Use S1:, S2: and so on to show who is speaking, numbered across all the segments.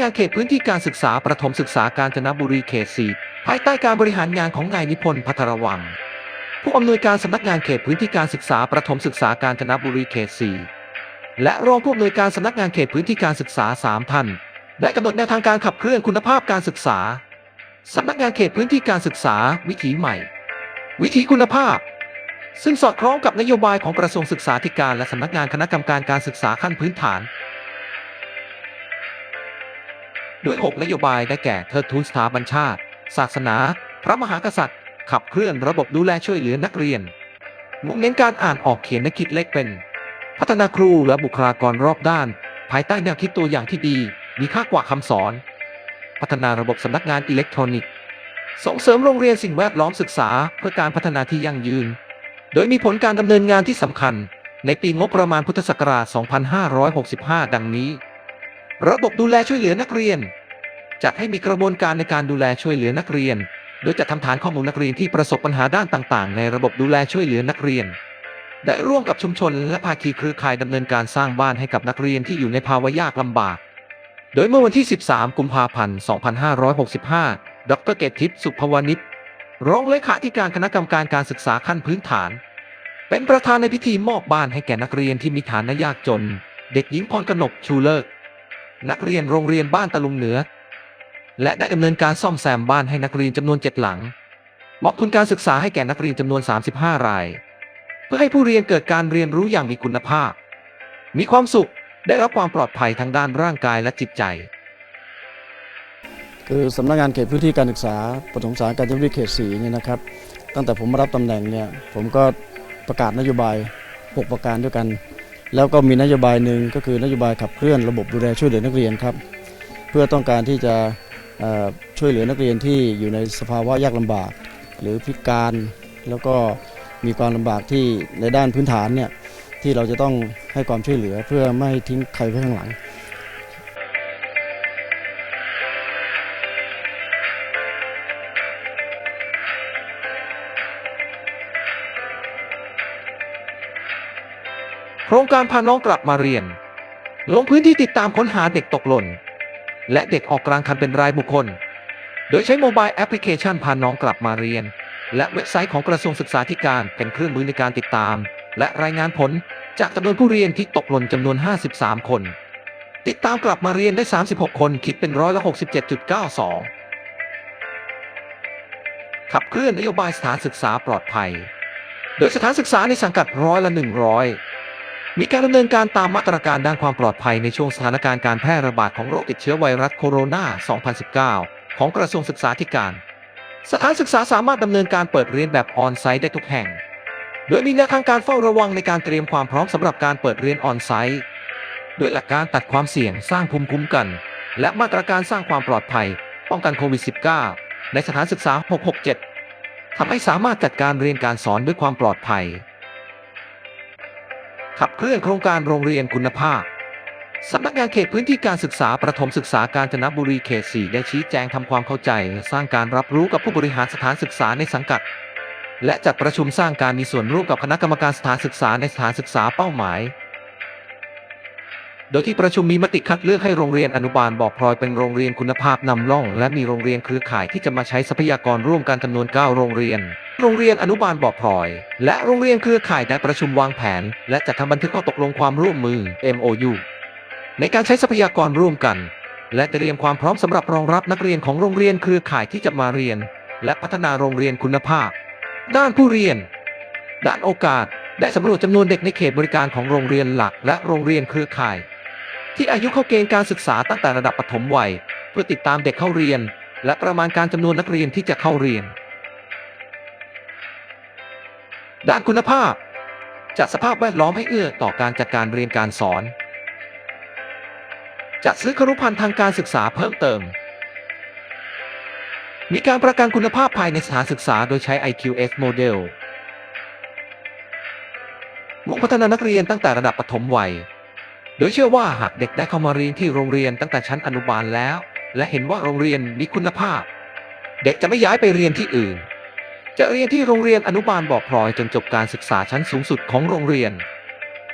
S1: งานเขตพื้นที่การศึกษาประถมศึกษากาญจนบุรีเขต4ภายใต้การบริหารงานของนายนิพนธ์พัทรวัง ผู้อำนวยการสำนักงานเขตพื้นที่การศึกษาประถมศึกษากาญจนบุรีเขต4และรองผู้อำนวยการสำนักงานเขตพื้นที่การศึกษา3ท่านได้กำหนดแนวทางการขับเคลื่อนคุณภาพการศึกษาสำนักงานเขตพื้นที่การศึกษาวิถีใหม่ วิถีคุณภาพ ซึ่งสอดคล้องกับนโยบายของกระทรวงศึกษาธิการและสำนักงานคณะกรรมการการศึกษาขั้นพื้นฐาน โดย 6 นโยบายได้แก่เทิดทูนสถาบันชาติ ศาสนา พระมหากษัตริย์ ขับเคลื่อนระบบดูแลช่วยเหลือนักเรียนมุ่งเน้นการอ่านออกเขียนและคิดเลขเป็น พัฒนาครูและบุคลากรรอบด้าน ภายใต้แนวคิดตัวอย่างที่ดี มีค่ากว่าคำสอน พัฒนาระบบสำนักงานอิเล็กทรอนิกส์ ส่งเสริมโรงเรียนสิ่งแวดล้อมศึกษา เพื่อการพัฒนาที่ยั่งยืน โดยมีผลการดำเนินงานที่สำคัญ ในปีงบประมาณพุทธศักราช 2565 ดังนี้ ระบบดูแลช่วยเหลือนักเรียน จัดให้มีกระบวนการในการดูแลช่วยเหลือนักเรียน โดยจะทำฐานข้อมูลนักเรียนที่ประสบปัญหาด้านต่างๆ ในระบบดูแลช่วยเหลือนักเรียน ได้ร่วมกับชุมชนและภาคีเครือข่ายดำเนินการสร้างบ้านให้กับนักเรียนที่อยู่ในภาวะยากลำบาก โดยเมื่อวันที่ 13 กุมภาพันธ์ 2565 ดรเกตทิพย์สุภวณิชรองเลขาธิการคณะกรรมการการศึกษาขั้นพื้นฐาน เป็นประธานในพิธีมอบบ้านให้แก่นักเรียนที่มีฐานะยากจน เด็กหญิงพรกนกชูเลิก นักเรียนโรงเรียนบ้านตะลุงเหนือ และได้ดำเนินการซ่อมแซมบ้านให้นักเรียนจำนวน 7 หลังมอบทุนการศึกษาให้แก่นักเรียนจำนวน 35 ราย เพื่อให้ผู้เรียนเกิดการเรียนรู้อย่างมีคุณภาพ มีความสุขได้รับความปลอดภัยทางด้านร่างกายและจิตใจ
S2: คือสำนักงานเขตพื้นที่การศึกษาปฐมศึกษาการจนบุรีเขตสีเนี่ยนะครับ ตั้งแต่ผมมารับตำแหน่งเนี่ยผมก็ประกาศนโยบาย 6 ประการด้วยกัน แล้วก็มีนโยบายหนึ่งก็คือนโยบายขับเคลื่อนระบบดูแลช่วยเหลือนักเรียนครับ เพื่อต้องการที่จะช่วยเหลือนักเรียนที่อยู่ในสภาวะยากลำบาก หรือพิการแล้วก็มีความลำบากที่ในด้านพื้นฐานเนี่ยที่เราจะต้องให้ความช่วยเหลือเพื่อไม่ให้ทิ้งใครไว้ข้างหลัง
S1: โครงการพาน้องกลับมาเรียน ลงพื้นที่ติดตามค้นหาเด็กตกหล่น และเด็กออกกลางคันเป็นรายบุคคล โดยใช้โมบายแอปพลิเคชันพาน้องกลับมาเรียน และเว็บไซต์ของกระทรวงศึกษาธิการเป็นเครื่องมือในการติดตาม และรายงานผลจากจำนวนผู้เรียนที่ตกหล่นจำนวน 53 คน ติดตามกลับมาเรียนได้ 36 คนคิดเป็นร้อยละ67.92 ขับเคลื่อนนโยบายสถานศึกษาปลอดภัย โดยสถานศึกษาในสังกัดร้อยละ100 มีการดำเนินการตามมาตรการด้านความปลอดภัยในช่วงสถานการณ์การแพร่ระบาดของโรคติดเชื้อไวรัสโคโรนา 2019 ของกระทรวงศึกษาธิการ สถานศึกษาสามารถดำเนินการเปิดเรียนแบบออนไซต์ได้ทุกแห่ง โดยมีแนวทางการเฝ้าระวังในการเตรียมความพร้อมสำหรับการเปิดเรียนออนไซต์โดยหลักการตัดความเสี่ยงสร้างภูมิคุ้มกัน และมาตรการสร้างความปลอดภัย ป้องกันโควิด -19 ในสถานศึกษา 667ทำให้สามารถจัดการเรียนการสอนด้วยความปลอดภัย ขับเคลื่อนโครงการโรงเรียนคุณภาพสำนักงานเขตพื้นที่การศึกษาประถมศึกษาการจนบุรีเขต 4 ได้ชี้แจงทำความเข้าใจ สร้างการรับรู้กับผู้บริหารสถานศึกษาในสังกัด และจัดประชุมสร้างการมีส่วนร่วมกับคณะกรรมการสถานศึกษาในสถานศึกษาเป้าหมาย โดยที่ประชุมมีมติคัดเลือกให้โรงเรียนอนุบาลบ่อพลอยเป็นโรงเรียนคุณภาพนำร่อง และมีโรงเรียนเครือข่ายที่จะมาใช้ทรัพยากรร่วมกันจำนวน 9 โรงเรียน โรงเรียนอนุบาลบ่อพลอย และโรงเรียนเครือข่ายได้ประชุมวางแผน และจัดทำบันทึกข้อตกลงความร่วมมือ MOU ในการใช้ทรัพยากรร่วมกัน และเตรียมความพร้อมสำหรับรองรับนักเรียนของโรงเรียนเครือข่ายที่จะมาเรียน และพัฒนาโรงเรียนคุณภาพ ด้านผู้เรียน ด้านโอกาสได้สำรวจจำนวนเด็กในเขตบริการของโรงเรียนหลัก และโรงเรียนเครือข่าย ที่อายุเข้าเกณฑ์การศึกษาตั้งแต่ระดับปฐมวัย เพื่อติดตามเด็กเข้าเรียน และประมาณการจำนวนนักเรียนที่จะเข้าเรียน ด้านคุณภาพ จัดสภาพแวดล้อมให้เอื้อต่อการจัดการเรียนการสอน จัดซื้อครุภัณฑ์ทางการศึกษาเพิ่มเติม มีการประกันคุณภาพภายในสถานศึกษาโดยใช้ IQS Model มุ่งพัฒนานักเรียนตั้งแต่ระดับปฐมวัย โดยเชื่อว่าหากเด็กได้เข้ามาเรียนที่โรงเรียนตั้งแต่ชั้นอนุบาลแล้ว และเห็นว่าโรงเรียนมีคุณภาพ เด็กจะไม่ย้ายไปเรียนที่อื่น จะเรียนที่โรงเรียนอนุบาลบ่อพลอยจนจบการศึกษาชั้นสูงสุดของโรงเรียน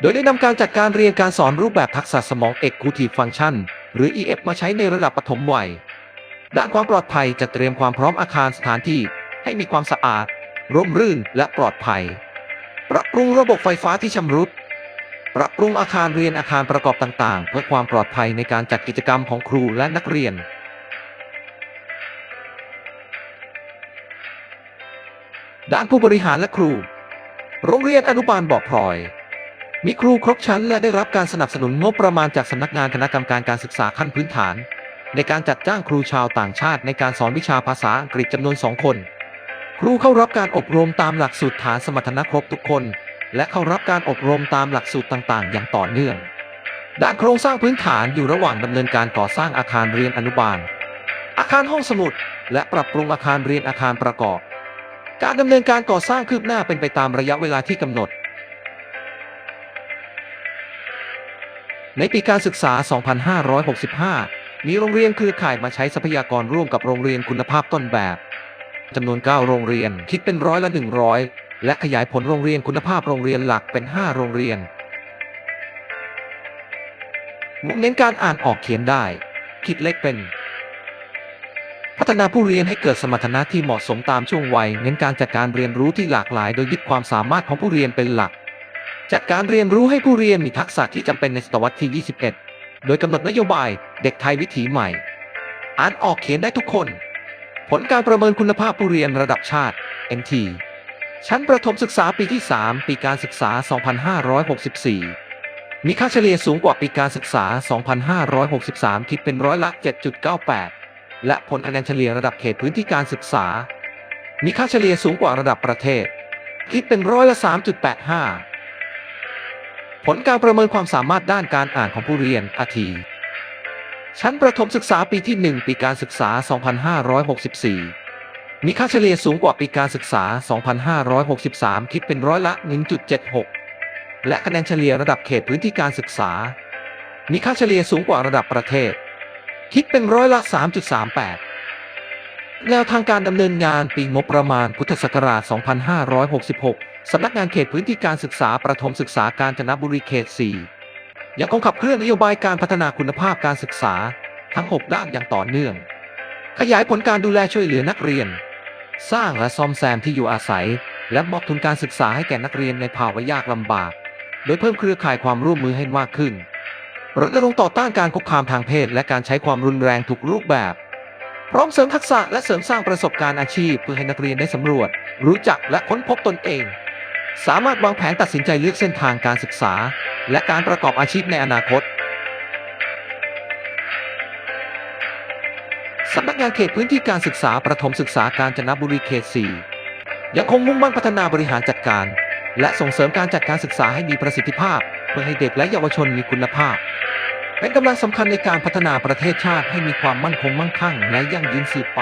S1: โดยได้นำการจัดการเรียนการสอนรูปแบบทักษะสมอง Executive Function หรือ EF มาใช้ในระดับปฐมวัยด้านความปลอดภัยจะเตรียมความพร้อมอาคารสถานที่ให้มีความสะอาด ร่มรื่นและปลอดภัย ปรับปรุงระบบไฟฟ้าที่ชำรุด ปรับปรุงอาคารเรียนอาคารประกอบต่าง ๆ เพื่อความปลอดภัยในการจัดกิจกรรมของครูและนักเรียน ด้านผู้บริหารและครู โรงเรียนอนุบาลบ่อพลอย มีครูครบชั้นและได้รับการสนับสนุนงบประมาณจากสำนักงานคณะกรรมการการศึกษาขั้นพื้นฐาน ในการจัดจ้างครูชาวต่างชาติในการสอนวิชาภาษาอังกฤษจำนวนสองคน ครูเข้ารับการอบรมตามหลักสูตรฐานสมรรถนะครบทุกคน และเข้ารับการอบรมตามหลักสูตรต่างๆ อย่างต่อเนื่อง ด้านโครงสร้างพื้นฐานอยู่ระหว่างดำเนินการก่อสร้างอาคารเรียนอนุบาล อาคารห้องสมุด และปรับปรุงอาคารเรียนอาคารประกอบ การดำเนินการก่อสร้างคืบหน้าเป็นไปตามระยะเวลาที่กำหนด ในปีการศึกษา 2565 มีโรงเรียนเครือข่ายมาใช้ทรัพยากรร่วมกับโรงเรียนคุณภาพต้นแบบจำนวน 9 โรงเรียนคิดเป็นร้อยละ 100 และขยายผลโรงเรียนคุณภาพโรงเรียนหลักเป็น 5 โรงเรียนมุ่งเน้นการอ่านออกเขียนได้ คิดเล็กเป็น พัฒนาผู้เรียนให้เกิดสมรรถนะที่เหมาะสมตามช่วงวัย เน้นการจัดการเรียนรู้ที่หลากหลาย โดยยึดความสามารถของผู้เรียนเป็นหลัก จัดการเรียนรู้ให้ผู้เรียนมีทักษะที่จำเป็นในศตวรรษที่ 21 โดยกำหนดนโยบาย เด็กไทยวิถีใหม่ อ่านออกเขียนได้ทุกคน ผลการประเมินคุณภาพผู้เรียนระดับชาติ NT ชั้นประถมศึกษาปีที่ 3 ปีการศึกษา 2564 มีค่าเฉลี่ยสูงกว่าปีการศึกษา 2563 คิดเป็นร้อยละ 7.98 และผลคะแนนเฉลี่ยระดับเขตพื้นที่การศึกษา มีค่าเฉลี่ยสูงกว่าระดับประเทศ คิดเป็นร้อยละ 3.85 ผลการประเมินความสามารถด้านการอ่านของผู้เรียนอาทีชั้นประถมศึกษาปีที่ 1 ปีการศึกษา 2564 มีค่าเฉลี่ยสูงกว่าปีการศึกษา 2563 คิดเป็นร้อยละ 1.76 และคะแนนเฉลี่ยระดับเขตพื้นที่การศึกษา มีค่าเฉลี่ยสูงกว่าระดับประเทศ คิดเป็นร้อยละ 3.38 แนวทางการดำเนินงานปีงบประมาณพุทธศักราช 2566 สำนักงานเขตพื้นที่การศึกษาประถมศึกษากาญจนบุรีเขต 4 ยังคงขับเคลื่อนนโยบายการพัฒนาคุณภาพการศึกษาทั้ง 6 ด้านอย่างต่อเนื่องขยายผลการดูแลช่วยเหลือนักเรียน สร้างและซ่อมแซมที่อยู่อาศัย และมอบทุนการศึกษาให้แก่นักเรียนในภาวะยากลำบาก โดยเพิ่มเครือข่ายความร่วมมือให้มากขึ้นรณรงค์ต่อต้านการคุกคามทางเพศ และการใช้ความรุนแรงทุกรูปแบบ พร้อมเสริมทักษะและเสริมสร้างประสบการณ์อาชีพ เพื่อให้นักเรียนได้สำรวจ รู้จักและค้นพบตนเอง สามารถวางแผนตัดสินใจเลือกเส้นทางการศึกษา และการประกอบอาชีพในอนาคต สำนักงานเขตพื้นที่การศึกษาประถมศึกษากาญจนบุรีเขต 4 ยังคงมุ่งมั่นพัฒนาบริหารจัดการ และส่งเสริมการจัดการศึกษาให้มีประสิทธิภาพ เพื่อให้เด็กและเยาวชนมีคุณภาพ เป็นกำลังสำคัญในการพัฒนาประเทศชาติให้มีความมั่นคงมั่งคั่งและยั่งยืนสืบไป